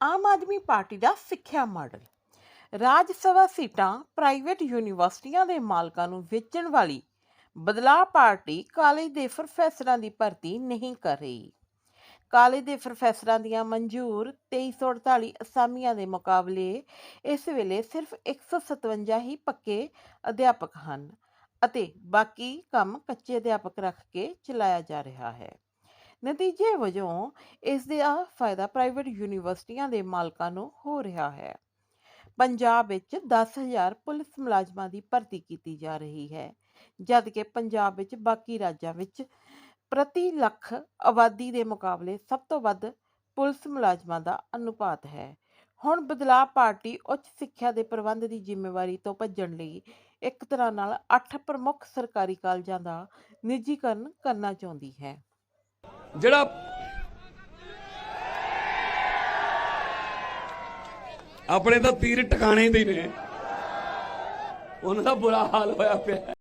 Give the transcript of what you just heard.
Aam Aadmi party ਦਾ ਸਿੱਖਿਆ model. ਰਾਜ ਸਭਾ ਸੀਟਾਂ private ਯੂਨੀਵਰਸਿਟੀਆਂ ਦੇ ਮਾਲਕਾਂ ਨੂੰ ਵੇਚਣ ਵਾਲੀ ਬਦਲਾਅ ਪਾਰਟੀ ਕਾਲਜ ਦੇ ਪ੍ਰੋਫੈਸਰਾਂ ਦੀ ਭਰਤੀ ਨਹੀਂ ਕਰ ਰਹੀ। ਕਾਲਜ ਦੇ ਪ੍ਰੋਫੈਸਰਾਂ ਦੀਆਂ ਮਨਜ਼ੂਰ 2348 ਅਸਾਮੀਆਂ ਦੇ ਮੁਕਾਬਲੇ ਇਸ ਵੇਲੇ ਸਿਰਫ 157 ਹੀ ਪੱਕੇ ਅਧਿਆਪਕ ਹਨ ਅਤੇ ਬਾਕੀ ਕੰਮ ਕੱਚੇ ਅਧਿਆਪਕ ਰੱਖ ਕੇ ਚਲਾਇਆ ਜਾ ਰਿਹਾ ਹੈ। ਨਤੀਜੇ ਵਜੋਂ ਇਸ ਦਾ ਫਾਇਦਾ ਪ੍ਰਾਈਵੇਟ ਯੂਨੀਵਰਸਿਟੀਆਂ ਦੇ ਮਾਲਕਾਂ ਨੂੰ ਹੋ ਰਿਹਾ ਹੈ। ਪੰਜਾਬ ਵਿੱਚ 10000 ਪੁਲਿਸ ਮੁਲਾਜ਼ਮਾਂ ਦੀ ਭਰਤੀ ਕੀਤੀ ਜਾ ਰਹੀ ਹੈ ਜਦਕਿ ਪੰਜਾਬ ਵਿੱਚ ਬਾਕੀ ਰਾਜਾਂ ਵਿੱਚ ਪ੍ਰਤੀ ਲੱਖ ਆਬਾਦੀ ਦੇ ਮੁਕਾਬਲੇ ਸਭ ਤੋਂ ਵੱਧ ਪੁਲਿਸ ਮੁਲਾਜ਼ਮਾਂ ਦਾ ਅਨੁਪਾਤ ਹੈ। ਹੁਣ ਬਦਲਾਅ ਪਾਰਟੀ ਉੱਚ ਸਿੱਖਿਆ ਦੇ ਪ੍ਰਬੰਧ ਦੀ ਜ਼ਿੰਮੇਵਾਰੀ ਤੋਂ ਭੱਜਣ ਲਈ ਇੱਕ ਤਰ੍ਹਾਂ ਨਾਲ ਅੱਠ ਪ੍ਰਮੁੱਖ ਸਰਕਾਰੀ ਕਾਲਜਾਂ ਦਾ ਨਿੱਜੀਕਰਨ ਕਰਨਾ ਚਾਹੁੰਦੀ ਹੈ। ਜਿਹੜਾ ਆਪਣੇ ਤਾਂ ਤੀਰ ਟਿਕਾਣੇ ਦੇ ਨੇ। ਉਹਨਾਂ ਦਾ ਬੁਰਾ ਹਾਲ ਹੋਇਆ ਪਿਆ।